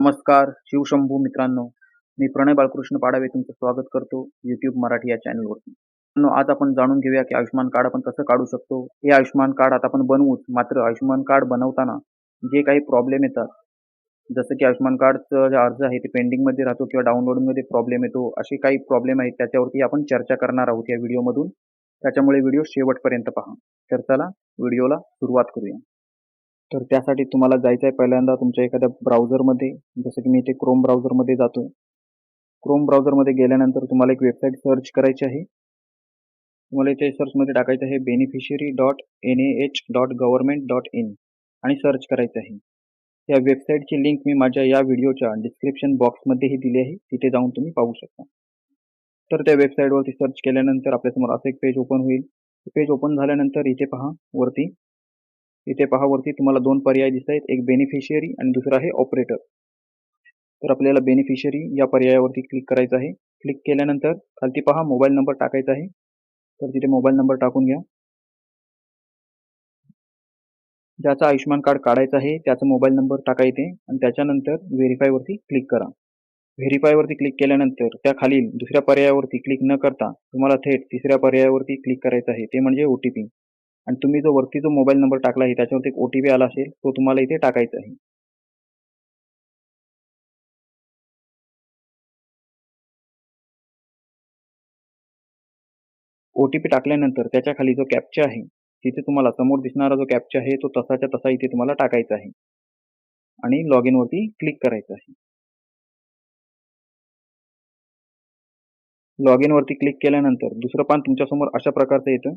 नमस्कार शिवशंभू मित्रांनो. मी प्रणय बाळकृष्ण पाडावे तुमचं स्वागत करतो युट्यूब मराठी या चॅनलवरती मित्रांनो, आज आपण जाणून घेऊया की आयुष्यमान कार्ड आपण कसं काढू शकतो? हे आयुष्यमान कार्ड आता आपण बनवूच. मात्र आयुष्यमान कार्ड बनवताना जे काही प्रॉब्लेम येतात जसं की आयुष्यमान कार्डचं जे अर्ज आहे ते पेंडिंगमध्ये राहतो किंवा डाउनलोडिंगमध्ये प्रॉब्लेम येतो असे काही प्रॉब्लेम आहेत त्याच्यावरती आपण चर्चा करणार आहोत या व्हिडिओमधून त्याच्यामुळे व्हिडिओ शेवटपर्यंत पहा. तर चला व्हिडिओला सुरुवात करूया. तर त्यासाठी तुम्हाला जायचं आहे पहिल्यांदा तुमच्या एखाद्या ब्राउझरमध्ये जसं की मी इथे क्रोम ब्राउझरमध्ये जातो क्रोम ब्राउझरमध्ये गेल्यानंतर तुम्हाला एक वेबसाईट सर्च करायची आहे. तुम्हाला इथे सर्चमध्ये टाकायचं आहे beneficiary dot N A H dot government dot in आणि सर्च करायचं आहे. या वेबसाईटची लिंक मी माझ्या या व्हिडिओच्या डिस्क्रिप्शन बॉक्समध्येही दिली आहे. तिथे जाऊन तुम्ही पाहू शकता. तर त्या वेबसाईटवरती सर्च केल्यानंतर आपल्यासमोर असं एक पेज ओपन होईल. पेज ओपन झाल्यानंतर इथे पहा वरती इथे पहा वरती तुम्हाला दोन पर्याय दिसत आहेत. एक बेनिफिशियरी आणि दुसरा आहे ऑपरेटर तर आपल्याला बेनिफिशियरी या पर्यायावरती क्लिक करायचं आहे. क्लिक केल्यानंतर खालती पहा मोबाईल नंबर टाकायचा आहे. तर तिथे मोबाईल नंबर टाकून घ्या. ज्याचा आयुष्यमान कार्ड काढायचं आहे त्याचा मोबाईल नंबर टाका आणि त्याच्यानंतर व्हेरीफायवरती क्लिक करा. व्हेरीफायवरती क्लिक केल्यानंतर त्या खालील दुसऱ्या पर्यायावरती क्लिक न करता तुम्हाला थेट तिसऱ्या पर्यायावरती क्लिक करायचं आहे. ते म्हणजे ओ टी पी आणि तुम्ही जो वरती जो मोबाईल नंबर टाकला आहे त्याच्यावरती एक ओ टी पी आला असेल तो तुम्हाला इथे टाकायचा आहे. ओ टी पी टाकल्यानंतर त्याच्याखाली जो कॅप्चा आहे तिथे तुम्हाला समोर दिसणारा जो कॅप्चा आहे तो तसाच्या तसा इथे तुम्हाला टाकायचा आहे. आणि लॉग इनवरती क्लिक करायचं आहे. लॉग इनवरती क्लिक केल्यानंतर दुसरं पान तुमच्यासमोर अशा प्रकारचं येतं.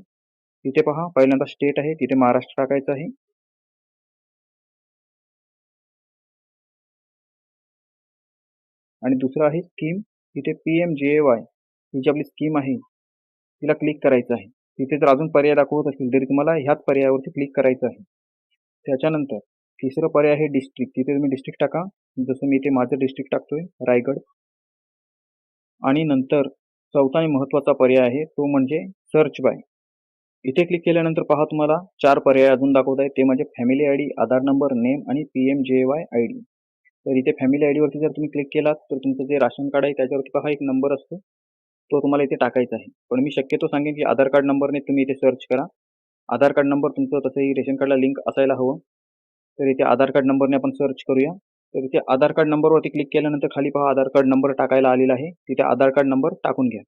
तिथे पहा पहिल्यांदा स्टेट आहे तिथे महाराष्ट्र टाकायचं आहे. आणि दुसरं आहे स्कीम तिथे पी एम जे ए वाय ही जी आपली स्कीम आहे तिला क्लिक करायचं आहे. तिथे जर अजून पर्याय दाखवत असतील तरी तुम्हाला ह्याच पर्यायावरती क्लिक करायचं आहे. त्याच्यानंतर तिसरं पर्याय आहे डिस्ट्रिक्ट तिथे तुम्ही डिस्ट्रिक्ट टाका. जसं मी इथे माझं डिस्ट्रिक्ट टाकतोय रायगड. आणि नंतर चौथा आणि महत्त्वाचा पर्याय आहे तो म्हणजे सर्च बाय इथे क्लिक केल्यानंतर पहा तुम्हाला चार पर्याय अजून दाखवत आहे ते म्हणजे family I D Aadhaar number name आणि P M J Y I D तर इथे फॅमिली आय डीवरती जर तुम्ही क्लिक केलात तर तुमचं जे राशन कार्ड आहे त्याच्यावरती पहा एक नंबर असतो. तो तुम्हाला इथे टाकायचा आहे. पण मी शक्यतो सांगेन की आधार कार्ड नंबरने तुम्ही इथे सर्च करा. आधार कार्ड नंबर तुमचं तसंही रेशन कार्डला लिंक असायला हवं. तर इथे आधार कार्ड नंबरने आपण सर्च करूया. तर इथे आधार कार्ड नंबरवरती क्लिक केल्यानंतर खाली पहा आधार कार्ड नंबर टाकायला आलेला आहे. तिथे आधार कार्ड नंबर टाकून घ्या.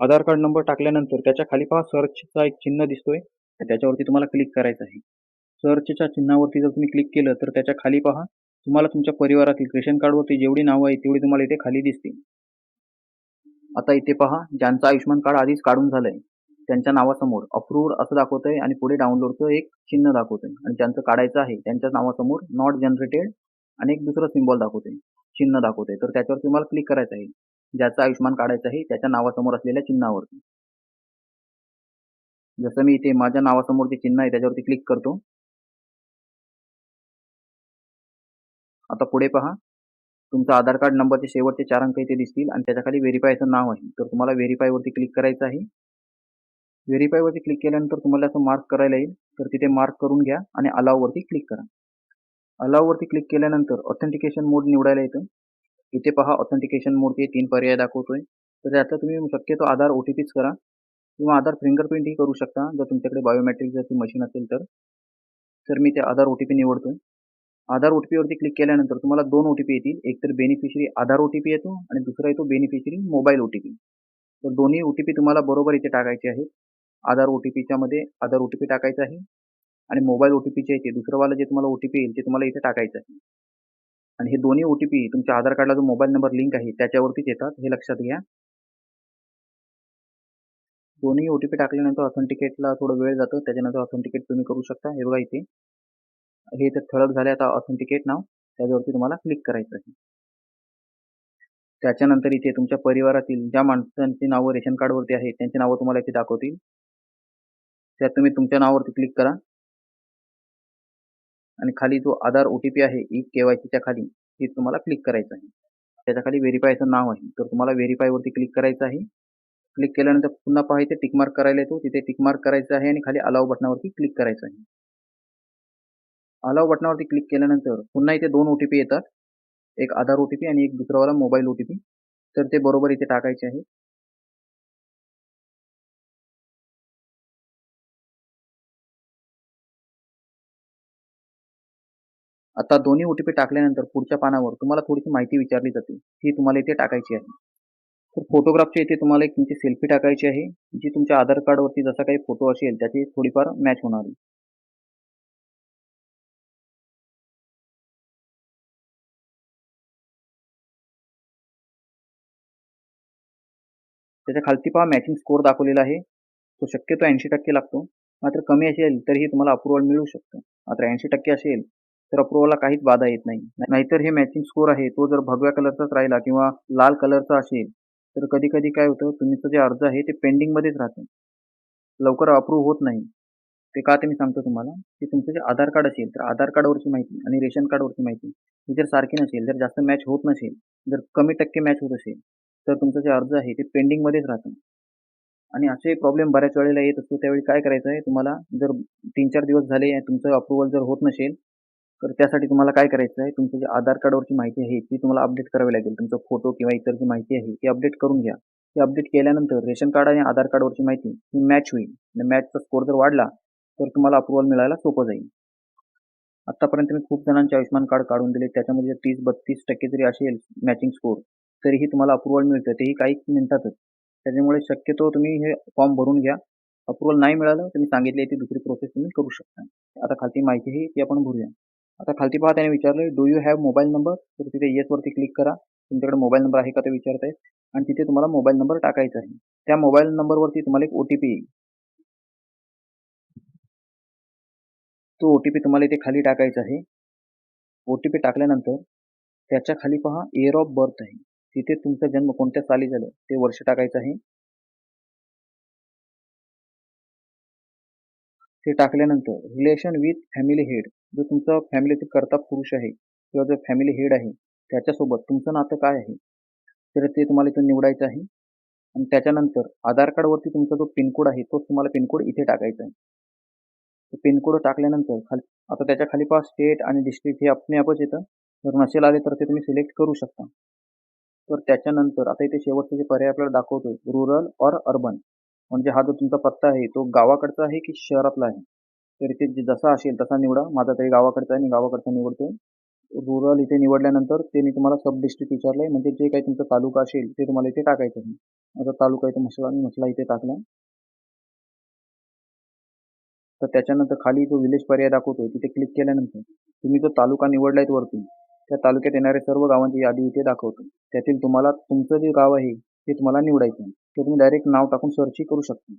आधार कार्ड नंबर टाकल्यानंतर त्याच्याखाली पहा सर्चचा एक चिन्ह दिसतोय. त्याच्यावरती तुम्हाला क्लिक करायचं आहे. सर्चच्या चिन्हावरती जर तुम्ही क्लिक केलं तर त्याच्याखाली पहा तुम्हाला तुमच्या परिवारातील रेशन कार्डवरती जेवढी नावं आहेत तेवढी तुम्हाला इथे खाली दिसतील. आता इथे पहा ज्यांचं आयुष्यमान कार्ड आधीच काढून झालंय त्यांच्या नावासमोर अप्रूव्ड असं दाखवतंय आणि पुढे डाउनलोडचं एक चिन्ह दाखवतंय. आणि ज्यांचं काढायचं आहे त्यांच्या नावासमोर नॉट जनरेटेड आणि एक दुसरं सिम्बॉल दाखवतंय चिन्ह दाखवतंय. तर त्याच्यावर तुम्हाला क्लिक करायचं आहे. ज्याचं आयुष्यमान काढायचं आहे त्याच्या नावासमोर असलेल्या चिन्हावरती. जसं मी इथे माझ्या नावासमोर जे चिन्ह आहे त्याच्यावरती क्लिक करतो. आता पुढे पहा. तुमचा आधार कार्ड नंबरचे शेवटचे चार अंक इथे दिसतील आणि त्याच्याखाली व्हेरीफायचं नाव आहे. तर तुम्हाला व्हेरीफायवरती क्लिक करायचं आहे. व्हेरीफायवरती क्लिक केल्यानंतर तुम्हाला असं मार्क करायला येईल. तर तिथे मार्क करून घ्या आणि अलाववरती क्लिक करा. अलाववरती क्लिक केल्यानंतर ऑथेंटिकेशन मोड निवडायला येतं. इथे पहा ऑथेंटिकेशन मोडचे तीन पर्याय दाखवतोय तर त्यातलं तुम्ही शक्यतो आधार ओ टी पीच करा किंवा आधार फिंगरप्रिंटही करू शकता जर तुमच्याकडे बायोमॅट्रिक जर मशीन असेल तर तर मी ते आधार ओ टी पी निवडतोय आधार ओ टी पीवरती क्लिक केल्यानंतर तुम्हाला दोन ओ टी पी येतील एक तर beneficiary Aadhaar O T P येतो आणि दुसरा येतो beneficiary mobile O T P तर दोन्ही ओ टी पी तुम्हाला बरोबर इथे टाकायचे आहेत आधार ओ टी पीच्यामध्ये आधार ओ टी पी टाकायचा आहे आणि मोबाईल ओ टी पीचे येते दुसरंवालं जे तुम्हाला ओ टी पी येईल ते तुम्हाला इथे टाकायचं आहे आणि हे दोन्ही ओ टी पी तुमच्या आधार कार्डला जो मोबाईल नंबर लिंक आहे त्याच्यावरतीच येतात. हे लक्षात घ्या. दोन्ही ओ टी पी टाकल्यानंतर ऑथेंटिकेटला थोडं वेळ जातो. त्याच्यानंतर ऑथेंटिकेट तुम्ही करू शकता. हे बघा इथे. हे इथे ठळक झाले आता ऑथेंटिकेट नाव. त्याच्यावरती तुम्हाला क्लिक करायचं आहे. त्याच्यानंतर इथे तुमच्या परिवारातील ज्या माणसांची नावं रेशन कार्डवरती आहेत त्यांची नावं तुम्हाला इथे दाखवतील. त्यात तुम्ही तुमच्या नावावरती क्लिक करा. आणि खाली जो आधार ओ टी पी आहे ई के वाय सीच्या खाली ते तुम्हाला क्लिक करायचं आहे. त्याच्याखाली व्हेरीफायचं नाव आहे. तर तुम्हाला व्हेरीफायवरती क्लिक करायचं आहे. क्लिक केल्यानंतर पुन्हा पाहायचं टिकमार्क करायला येतो. तिथे टिकमार्क करायचं आहे आणि खाली अलाव बटनावरती क्लिक करायचं आहे. अलाव बटनावरती क्लिक केल्यानंतर पुन्हा इथे दोन ओ टी पी येतात. एक आधार ओ टी पी आणि एक दुसरावाला मोबाईल ओ टी पी तर ते बरोबर इथे टाकायचे आहे. आता दोन्ही ओटीपी टाकल्यानंतर पुढच्या पानावर तुम्हाला थोडीशी माहिती विचारली जाते. ती तुम्हाला इथे टाकायची आहे. तर फोटोग्राफच्या इथे तुम्हाला एक तुमची सेल्फी टाकायची आहे. जी तुमच्या आधार कार्डवरती जसा काही फोटो असेल त्याची थोडीफार मॅच होणार आहे. त्याच्या खालती पहा मॅचिंग स्कोअर दाखवलेला आहे. तो शक्यतो ऐंशी टक्के लागतो. मात्र कमी असेल तरीही तुम्हाला अप्रुव्हल मिळू शकतं. मात्र ऐंशी टक्के असेल तर अप्रूव्हला काहीच बाधा येत नाही. नाहीतर हे मॅचिंग स्कोर आहे तो जर भगव्या कलरचाच राहिला किंवा लाल कलरचा असेल तर कधी कधी काय होतं तुमचं जे अर्ज आहे ते पेंडिंगमध्येच राहतं. लवकर अप्रूव्ह होत नाही. ते का ते मी सांगतो तुम्हाला? की तुमचं जे आधार कार्ड असेल तर आधार कार्डवरची माहिती आणि रेशन कार्डवरची माहिती ही जर सारखी नसेल जर जास्त मॅच होत नसेल जर कमी टक्के मॅच होत असेल तर तुमचं जे अर्ज आहे ते पेंडिंगमध्येच राहतं. आणि असे प्रॉब्लेम बऱ्याच वेळेला येत असतो. त्यावेळी काय करायचं आहे? तुम्हाला जर तीन चार दिवस झाले तुमचं अप्रुव्हल जर होत नसेल तर त्यासाठी तुम्हाला काय करायचं आहे? तुमचं जे आधार कार्डवरची माहिती आहे ती तुम्हाला अपडेट करावी लागेल. तुमचा फोटो किंवा इतर जी माहिती आहे ती अपडेट करून घ्या. ती अपडेट केल्यानंतर रेशन कार्ड आणि आधार कार्डवरची माहिती ही मॅच होईल. आणि मॅचचा स्कोर जर वाढला तर तुम्हाला अप्रुव्हल मिळायला सोपं जाईल. आत्तापर्यंत मी खूप जणांचे आयुष्यमान कार्ड काढून दिले. त्याच्यामध्ये तीस बत्तीस टक्के जरी असेल मॅचिंग स्कोर तरीही तुम्हाला अप्रुव्हल मिळतं. तेही काही मिनिटातच. त्याच्यामुळे शक्यतो तुम्ही हे फॉर्म भरून घ्या. अप्रुव्हल नाही मिळालं तर मी सांगितले ती दुसरी प्रोसेस तुम्ही करू शकता. आता खालती माहिती ही ती आपण भरूया. आता खालती पहा त्याने विचारलं do you have mobile number तर तिथे येसवरती क्लिक करा. तुमच्याकडे मोबाईल नंबर आहे का ते विचारत आहे आणि तिथे तुम्हाला मोबाईल नंबर टाकायचा आहे. त्या मोबाईल नंबरवरती तुम्हाला एक ओ टी पी येईल. तो ओ टी पी तुम्हाला इथे खाली टाकायचा आहे. ओ टी पी टाकल्यानंतर त्याच्याखाली पहा इयर ऑफ बर्थ आहे. तिथे तुमचा जन्म कोणत्या साली झालं ते वर्ष टाकायचं आहे. ते टाकल्यानंतर रिलेशन विथ फॅमिली हेड जो तुमचा फॅमिलीतील करता पुरुष आहे किंवा जो फॅमिली हेड आहे त्याच्यासोबत तुमचं नातं काय आहे? तर ते तुम्हाला इथं निवडायचं आहे. आणि त्याच्यानंतर आधार कार्डवरती तुमचा जो पिनकोड आहे तोच तुम्हाला पिनकोड इथे टाकायचा आहे. पिनकोड टाकल्यानंतर खाली आता त्याच्याखाली पहा स्टेट आणि डिस्ट्रिक्ट हे आपले आपच येतं जर नसेल आले तर ते तुम्ही सिलेक्ट करू शकता. तर त्याच्यानंतर आता इथे शेवटचे जे पर्याय आपल्याला दाखवतोय रुरल ऑर अर्बन म्हणजे हा जो तुमचा पत्ता आहे तो गावाकडचा आहे की शहरातला आहे? तर इथे जसा असेल तसा निवडा. माझा तरी गावाकडचा आहे मी गावाकडचा निवडतो रुरल इथे निवडल्यानंतर ते मी तुम्हाला सब डिस्ट्रिक्ट विचारलं आहे म्हणजे जे काही तुमचा तालुका असेल ते तुम्हाला इथे टाकायचं आहे. माझा तालुका इथे मसला मसला इथे टाकला. तर त्याच्यानंतर खाली जो विलेज पर्याय दाखवतो तिथे क्लिक केल्यानंतर तुम्ही जो तालुका निवडला आहे वरती त्या तालुक्यात येणाऱ्या सर्व गावांची यादी इथे दाखवतो त्यातील तुम्हाला तुमचं जे गाव आहे ते तुम्हाला निवडायचं आहे. ते तुम्ही डायरेक्ट नाव टाकून सर्चही करू शकता.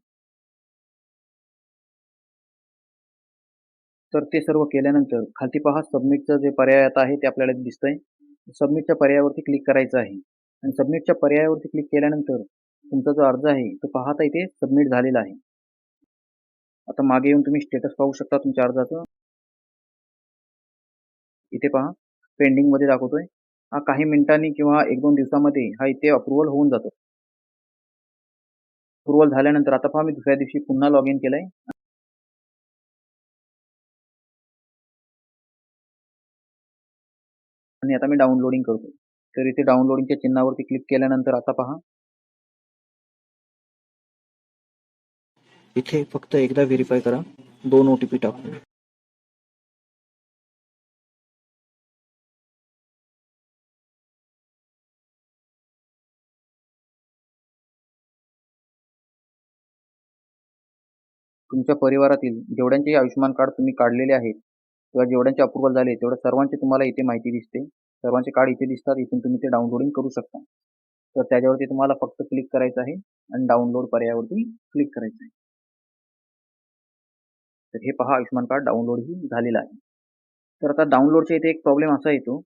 तर ते सर्व केल्यानंतर खालती पहा सबमिटचं जे पर्याय आता आहे ते आपल्याला दिसतंय. सबमिटच्या पर्यायावरती क्लिक करायचं आहे. आणि सबमिटच्या पर्यायावरती क्लिक केल्यानंतर तुमचा जो अर्ज आहे तो पाहता इथे सबमिट झालेला आहे. आता मागे येऊन तुम्ही स्टेटस पाहू शकता तुमच्या अर्जाचं. इथे पहा पेंडिंगमध्ये दाखवतोय. हा काही मिनिटांनी किंवा एक दोन दिवसामध्ये हा इथे अप्रुव्हल होऊन जातो. अप्रुव्हल झाल्यानंतर आता पहा मी दुसऱ्या दिवशी पुन्हा लॉग इन केलंय. आणि आता मी डाउनलोडिंग करतो. तर इथे डाउनलोडिंगच्या चिन्हावरती क्लिक केल्यानंतर आता पहा. इथे फक्त एकदा व्हेरीफाय करा. दोन ओ टी पी टाकून. तुमच्या परिवारातील जेवढ्यांचे आयुष्यमान कार्ड तुम्ही काढलेले आहेत किंवा जेवढ्यांचे अप्रुव्हल झाले तेवढ्या सर्वांची तुम्हाला इथे माहिती दिसते. सर्वांचे कार्ड इथे दिसतात इथून तुम्ही ते डाउनलोडिंग करू शकता. तर त्याच्यावरती तुम्हाला फक्त क्लिक करायचं आहे आणि डाउनलोड पर्यायावरती क्लिक करायचं आहे. तर हे पहा आयुष्यमान कार्ड डाउनलोड ही झालेलं आहे. तर आता डाउनलोडच्या इथे एक प्रॉब्लेम असा येतो.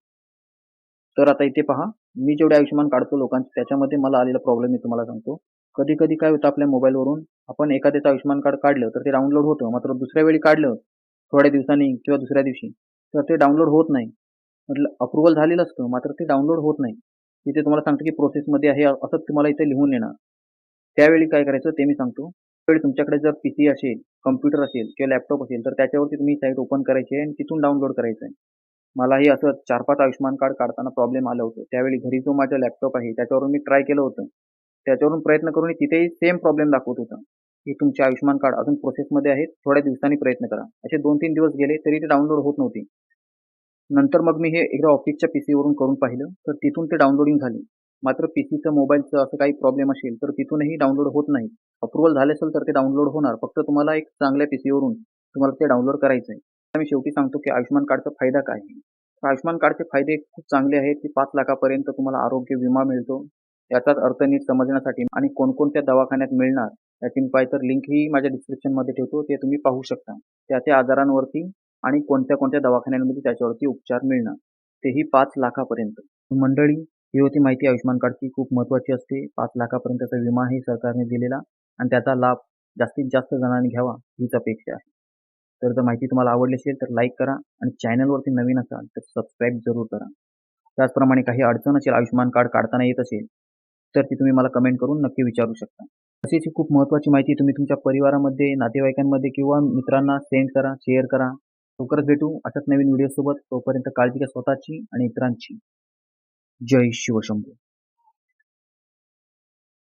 तर आता इथे पहा मी जेवढे आयुष्यमान काढतो लोकांचे त्याच्यामध्ये मला आलेला प्रॉब्लेम मी तुम्हाला सांगतो. कधी कधी काय होतं आपल्या मोबाईलवरून आपण एखाद्याचं आयुष्यमान कार्ड काढलं तर ते डाउनलोड होतं मात्र दुसऱ्या वेळी काढलं थोड्या दिवसांनी किंवा दुसऱ्या दिवशी तर ते डाउनलोड होत नाही. म्हटलं अप्रुव्हल झालेलं असतं मात्र ते डाउनलोड होत नाही. तिथे तुम्हाला सांगतो की प्रोसेसमध्ये आहे असंच तुम्हाला इथे लिहून येणार. त्यावेळी काय करायचं ते मी सांगतो. त्यावेळी तुमच्याकडे जर पी सी असेल कम्प्युटर असेल किंवा लॅपटॉप असेल तर त्याच्यावरती तुम्ही साईट ओपन करायची आहे आणि तिथून डाउनलोड करायचं आहे. मलाही असं चार पाच आयुष्यमान कार्ड काढताना प्रॉब्लेम आलं होतं. त्यावेळी घरी जो माझा लॅपटॉप आहे त्याच्यावरून मी ट्राय केलं होतं. त्याच्यावरून प्रयत्न करून तिथेही सेम प्रॉब्लेम दाखवत होता. की तुमचे आयुष्यमान कार्ड अजून प्रोसेसमध्ये आहे थोड्या दिवसांनी प्रयत्न करा. असे दोन तीन दिवस गेले तरी ते डाउनलोड होत नव्हते. नंतर मग मी हे एकदा ऑफिसच्या पी सीवरून करून पाहिलं. तर तिथून ते डाउनलोडिंग झाले. मात्र पी सीचं मोबाईलचं असं काही प्रॉब्लेम असेल तर तिथूनही डाउनलोड होत नाही. अप्रुव्हल झाले असेल तर ते डाउनलोड होणार. फक्त तुम्हाला एक चांगल्या पी सीवरून तुम्हाला ते डाउनलोड करायचं आहे. मी शेवटी सांगतो की आयुष्यमान कार्डचा फायदा काय आहे. आयुष्यमान कार्डचे फायदे खूप चांगले आहेत की पाच लाखापर्यंत तुम्हाला आरोग्य विमा मिळतो. याचाच अर्थ नीट समजण्यासाठी आणि कोणकोणत्या दवाखान्यात मिळणार ॲटिन पाय तर लिंकही माझ्या डिस्क्रिप्शनमध्ये ठेवतो ते तुम्ही पाहू शकता. त्या त्या आजारांवरती आणि कोणत्या कोणत्या दवाखान्यांमध्ये त्याच्यावरती उपचार मिळणार तेही पाच लाखापर्यंत. मंडळी ही होती माहिती आयुष्यमान कार्डची खूप महत्त्वाची असते. पाच लाखापर्यंतचा विमाही सरकारने दिलेला आणि त्याचा लाभ जास्तीत जास्त जणांनी घ्यावा हीच अपेक्षा आहे. तर जर माहिती तुम्हाला आवडली असेल तर लाईक करा आणि चॅनलवरती नवीन असाल तर सबस्क्राईब जरूर करा. त्याचप्रमाणे काही अडचण असेल आयुष्यमान कार्ड काढताना येत असेल तर ती तुम्ही मला कमेंट करून नक्की विचारू शकता. अशी खूप महत्त्वाची माहिती तुम्ही तुमच्या परिवारामध्ये नातेवाईकांमध्ये किंवा मित्रांना सेंड करा शेअर करा. लवकरच भेटू अशाच नवीन व्हिडिओसोबत तोपर्यंत काळजी घ्या स्वतःची आणि इतरांची. जय शिवशंभू.